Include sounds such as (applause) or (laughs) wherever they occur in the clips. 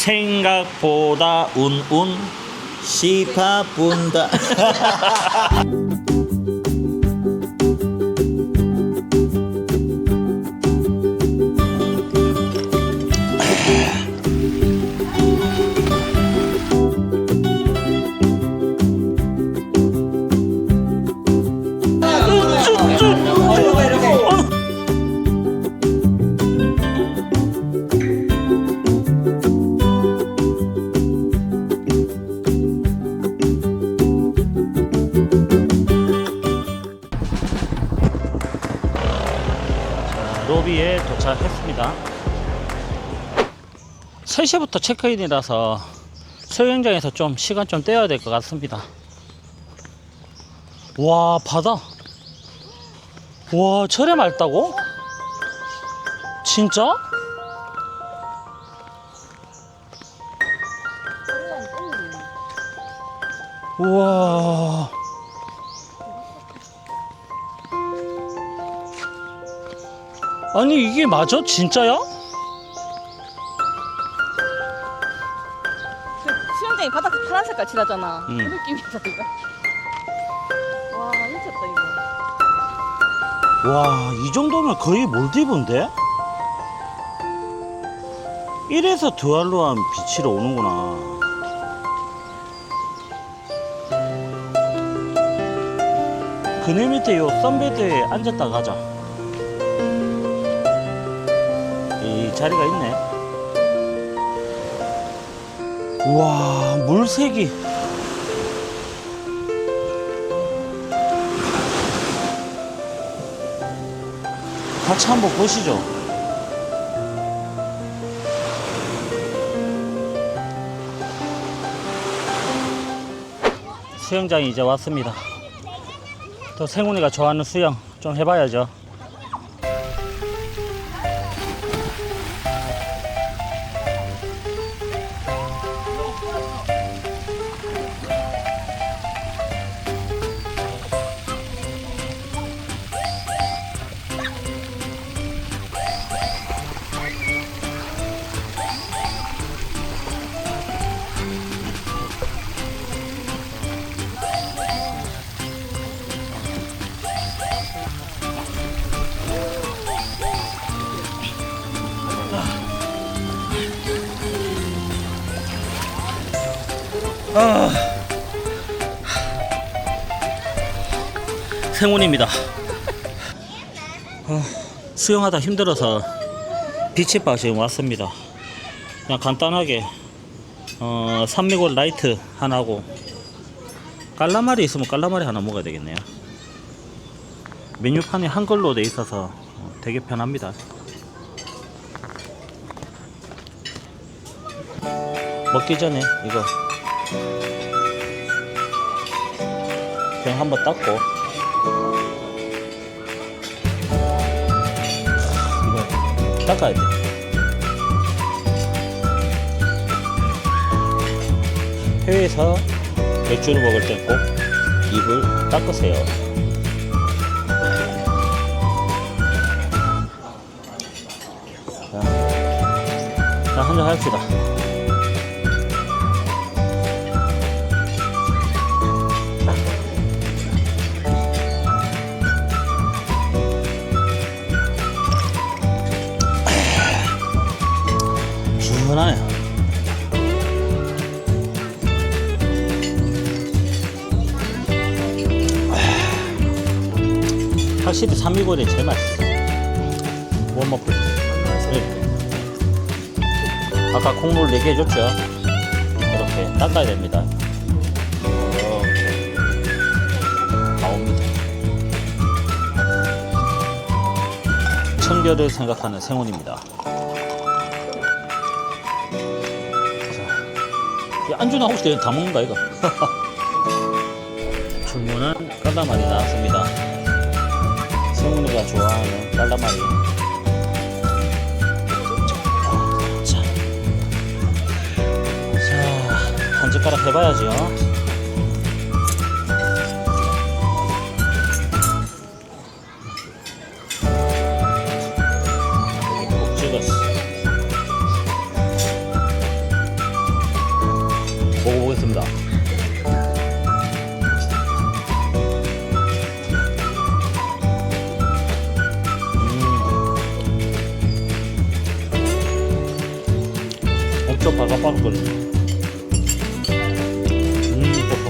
생각보다 운운. 시파 분다 (laughs) 로비에 도착했습니다 3시부터 체크인이라서 수영장에서 좀 시간 좀 떼어야 될 것 같습니다 와 바다 와 저래 맑다고? 진짜? 우와 아니 이게 맞아? 진짜야? 그 수영장이 바닥 파란 색깔 칠하잖아. 음. 그 느낌이다 이거. 와 미쳤다 이거. 와, 이 정도면 거의 몰디브인데? 이래서 드알로한 비치로 오는구나. 그네 밑에 요 썬베드에 앉았다 가자. 이 자리가 있네. 우와, 물색이. 같이 한번 보시죠. 수영장이 이제 왔습니다. 또 생훈이가 좋아하는 수영 좀 해봐야죠. 생훈입니다. 어, 수영하다 힘들어서 비치바 지금 왔습니다. 그냥 간단하게 어, 산미골 라이트 하나고 깔라마리 있으면 깔라마리 하나 먹어야 되겠네요. 메뉴판이 한글로 돼 있어서 어, 되게 편합니다. 먹기 전에 이거 그냥 한번 닦고 이거 닦아야 돼. 해외에서 맥주를 먹을 때 꼭 입을 닦으세요. 자, 자 한잔 합시다. 시원하네. 확실히 삼미골이 제일 맛있어. 못 먹고. 아까 콩물 4개 해줬죠? 이렇게 닦아야 됩니다. 이렇게 나옵니다. 청결을 생각하는 생원입니다. 자, 안주 나오실 때다 먹는다 이거. 주문한 깔라마리 나왔습니다. 성훈이가 좋아하는 깔라마리. 젓가락 찍었어. 먹겠습니다. 음. 엄청 바삭바삭거려. 음, 또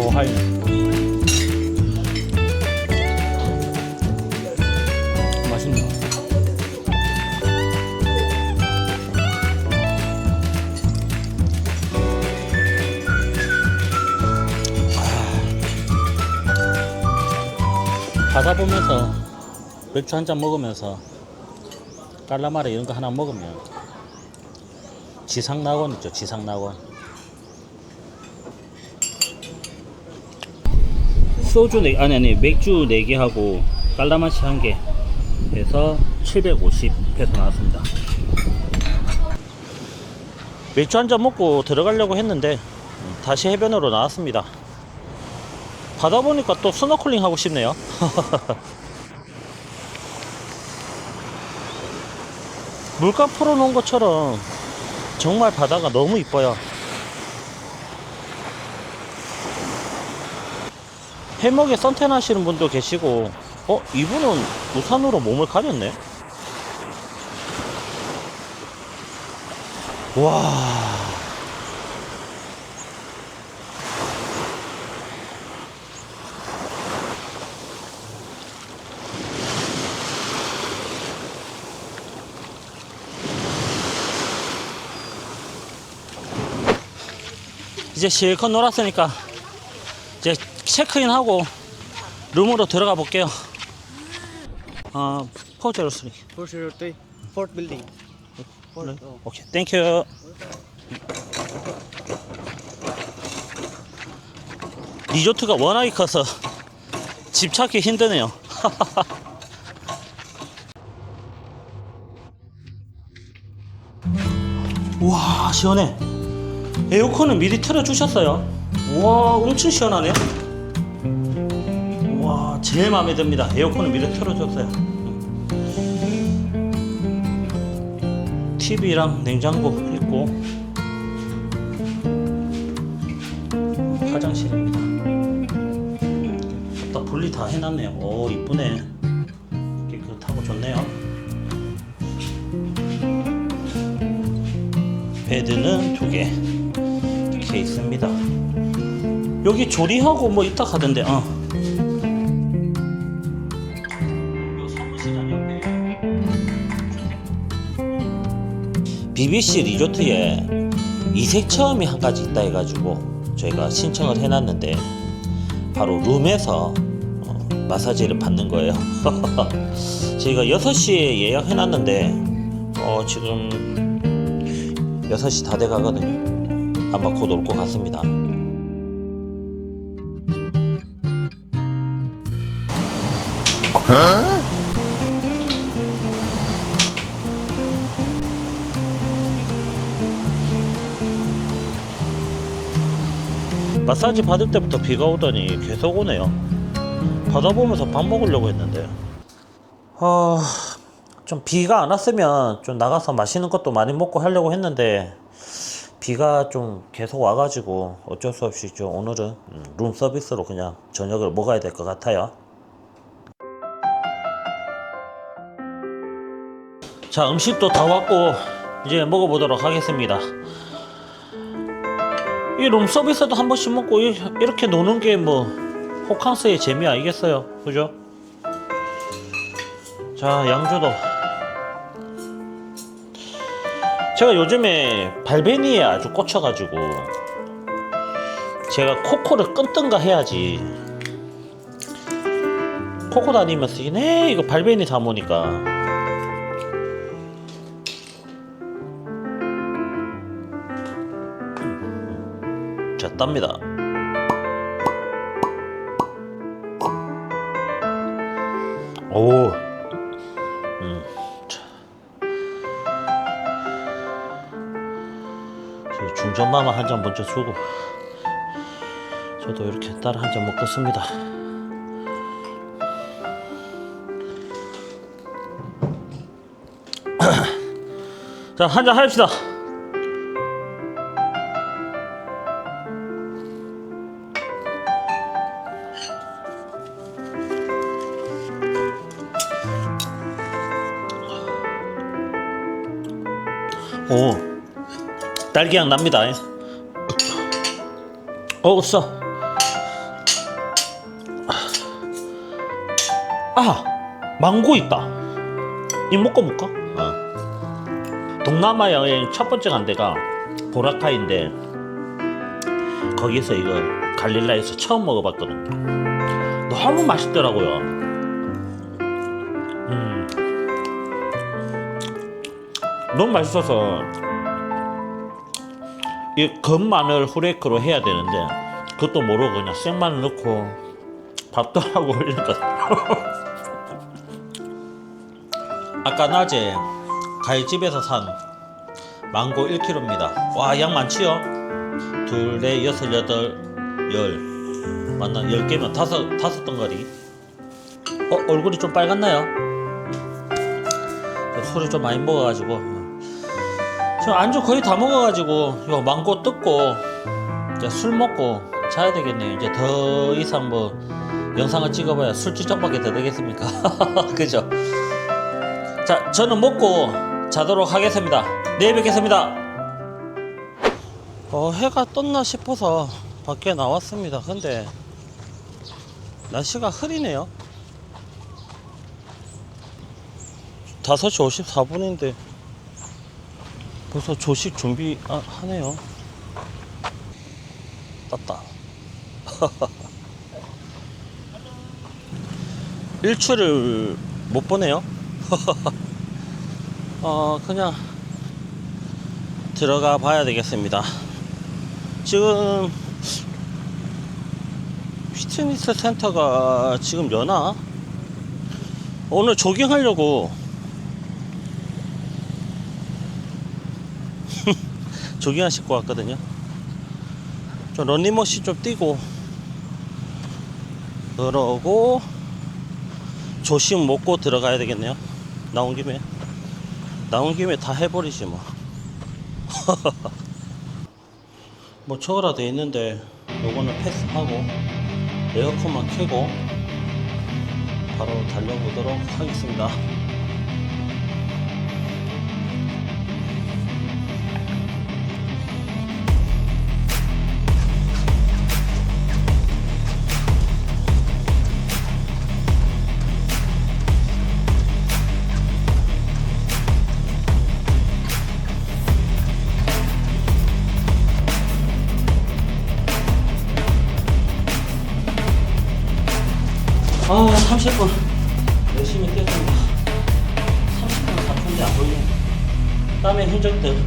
더 하이네. 맛있네. 바다 보면서 맥주 한 잔 먹으면서 깔라마리 이런 거 하나 먹으면 지상낙원 있죠 지상낙원 소주 네 아니 아니 맥주 4개 하고 깔라마시 1개 해서 750페소 나왔습니다 맥주 한 잔 먹고 들어가려고 했는데 음, 다시 해변으로 나왔습니다 바다 보니까 또 스노클링 하고 싶네요. (laughs) 물감 풀어놓은 것처럼 정말 바다가 너무 이뻐요. 해먹에 선탠 하시는 분도 계시고, 어, 이분은 우산으로 몸을 가렸네? 와. 이제 실컷 놀았으니까 이제 체크인하고 룸으로 들어가 볼게요. 아, 포제로 쓰리. 403 fourth building. Fourth, oh. 오케이, 땡큐. 리조트가 워낙에 커서 집 찾기 힘드네요. (laughs) 와, 시원해. 에어컨은 미리 틀어주셨어요. 와, 엄청 시원하네. 와, 제일 마음에 듭니다. 에어컨은 미리 틀어줬어요. TV랑 냉장고 있고 화장실입니다. 딱 분리 다 해놨네요. 오 이쁘네. 깨끗하고 좋네요. 베드는 두 개 이렇게 있습니다. 여기 조리하고 뭐 있다 하던데. 어. BBC 리조트에 이색 체험이 한 가지 있다 해가지고 저희가 신청을 해놨는데 바로 룸에서 어, 마사지를 받는 거예요. (laughs) 저희가 6시에 예약해놨는데 어, 지금 6시 다 돼가거든요. 아마 곧 올 것 같습니다. 마사지 받을 때부터 비가 오더니 계속 오네요. 바다 보면서 밥 먹으려고 했는데. 아, 좀 비가 안 왔으면 좀 나가서 맛있는 것도 많이 먹고 하려고 했는데 비가 좀 계속 와가지고 어쩔 수 없이 좀 오늘은 음, 룸 서비스로 그냥 저녁을 먹어야 될 것 같아요. 자, 음식도 다 왔고 이제 먹어보도록 하겠습니다. 이 룸서비스도 한 번씩 먹고 이- 이렇게 노는 게 뭐 호캉스의 재미 아니겠어요? 그죠? 자 양주도. 제가 요즘에 발베니에 아주 꽂혀가지고 제가 코코를 끊든가 해야지. 코코 다니면서 이네 이거 발베니 담으니까 자, 땁니다. 오, 음, 중전마마 한 잔 먼저 주고, 저도 이렇게 따라 한 잔 먹겠습니다. (clears throat) 자, 한잔 합시다. 오 딸기향 납니다 어 써. 아 망고 있다 이 먹고 볼까? 어. 동남아 여행 첫 번째 간 데가 보라카이인데 거기서 이거 갈릴라에서 처음 먹어봤거든 너무 맛있더라고요 너무 맛있어서 이 건마늘 후레이크로 해야 되는데 그것도 모르고 그냥 생마늘 넣고 밥도 하고 이러니까 아까 낮에 가위집에서 산 망고 1kg입니다 와 양 많지요? 둘, 넷, 여섯, 여덟, 열 맞나? 열 개면 다섯, 다섯 덩어리 어? 얼굴이 좀 빨갛나요? 술을 좀 많이 먹어가지고 저 안주 거의 다 먹어가지고 요 망고 뜯고 이제 술 먹고 자야 되겠네요. 이제 더 이상 뭐 영상을 찍어봐야 술주정밖에 더 되겠습니까? (laughs) 그죠? 자, 저는 먹고 자도록 하겠습니다. 내일 뵙겠습니다. 어, 해가 떴나 싶어서 밖에 나왔습니다. 근데 날씨가 흐리네요. 5시 54분인데 벌써 조식 준비 아, 하네요. 떴다. (laughs) 일출을 못 보네요. (laughs) 어, 그냥 들어가 봐야 되겠습니다. 지금 피트니스 센터가 지금 여나? 오늘 조깅하려고 조깅화 신고 왔거든요. 좀 런닝머신 좀 뛰고 그러고 조식 먹고 들어가야 되겠네요. 나온 김에 나온 김에 다 해버리지 뭐. (laughs) 뭐 저거라 돼 있는데 요거는 패스하고 에어컨만 켜고 바로 달려보도록 하겠습니다. 30분 열심히 뛰었습니다. 30분은 바쁜데 안 보이네. 땀의 흔적들.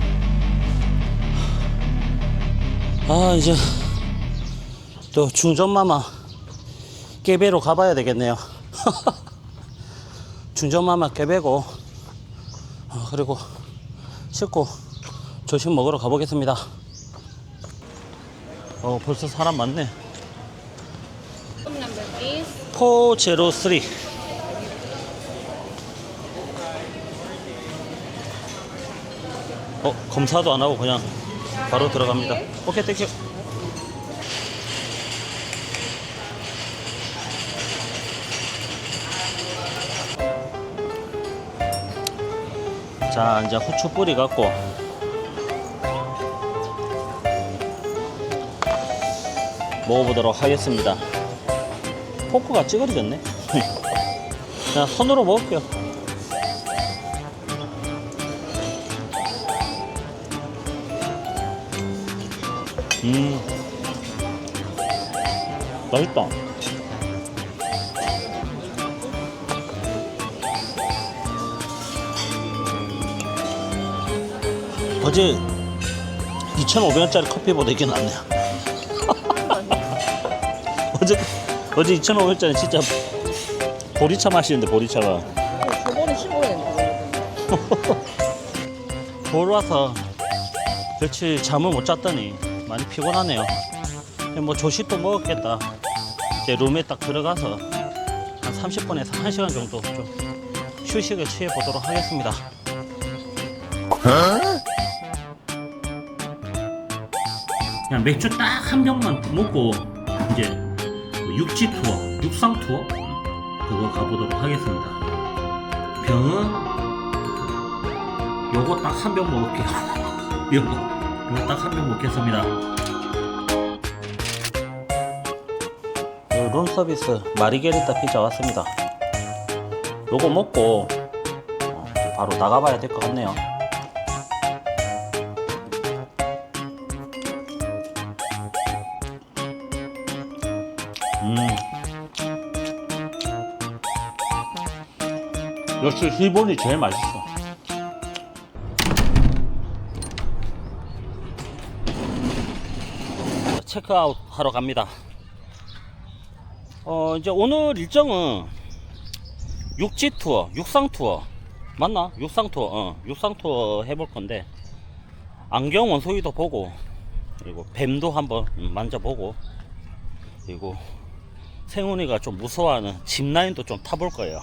아, 이제 또 중전마마 깨배로 가봐야 되겠네요. (laughs) 중전마마 깨배고, 어, 그리고 씻고 조식 먹으러 가보겠습니다. 어, 벌써 사람 많네. Please. 403 어 검사도 안 하고 그냥 바로 들어갑니다. 오케이 땡큐. 자 이제 후추 뿌리 갖고. 먹어보도록 하겠습니다 포크가 찌그러졌네. 그냥 손으로 먹을게요. 음, 맛있다. 어제 2,500원짜리 커피보다 이게 낫네요. 어제 2,500원짜리 진짜 보리차 맛이는데 보리차가 저번에 15년. 보러 와서 며칠 잠을 못 잤더니 많이 피곤하네요. 뭐 조식도 먹었겠다. 이제 룸에 딱 들어가서 한 30분에서 1시간 정도 좀 휴식을 취해 보도록 하겠습니다. 그냥 맥주 딱 한 병만 먹고 이제 육지 투어, 육상 투어 그거 가보도록 하겠습니다. 병은 요거 딱 한 병 먹을게요. (laughs) 요거, 요거 딱 한 병 먹겠습니다. 요 룸서비스 마리게리타 피자 왔습니다. 요거 먹고 어, 바로 나가봐야 될 것 같네요. 역시 일본이 제일 맛있어. 체크아웃 하러 갑니다. 어, 이제 오늘 일정은 육지 투어, 육상 투어. 맞나? 육상 투어, 어, 육상 투어 해볼 건데, 안경 원소리도 보고, 그리고 뱀도 한번 음, 만져보고, 그리고 생훈이가 좀 무서워하는 짚라인도 좀 타볼 거예요.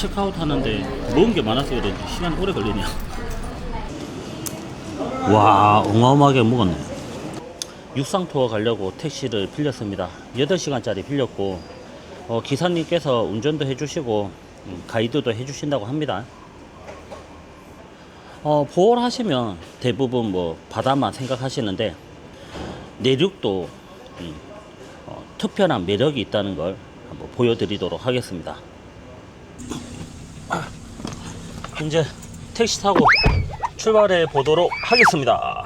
체크아웃 하는데 먹은 게 많아서 그런지 시간 오래 걸리네요. 와, 어마어마하게 먹었네. 육상 투어 가려고 택시를 빌렸습니다. 8시간짜리 빌렸고, 어, 기사님께서 운전도 해주시고, 음, 가이드도 해주신다고 합니다. 어, 보호를 하시면 대부분 뭐 바다만 생각하시는데, 내륙도 음, 어, 특별한 매력이 있다는 걸 한번 보여드리도록 하겠습니다. 이제 택시 타고 출발해 보도록 하겠습니다.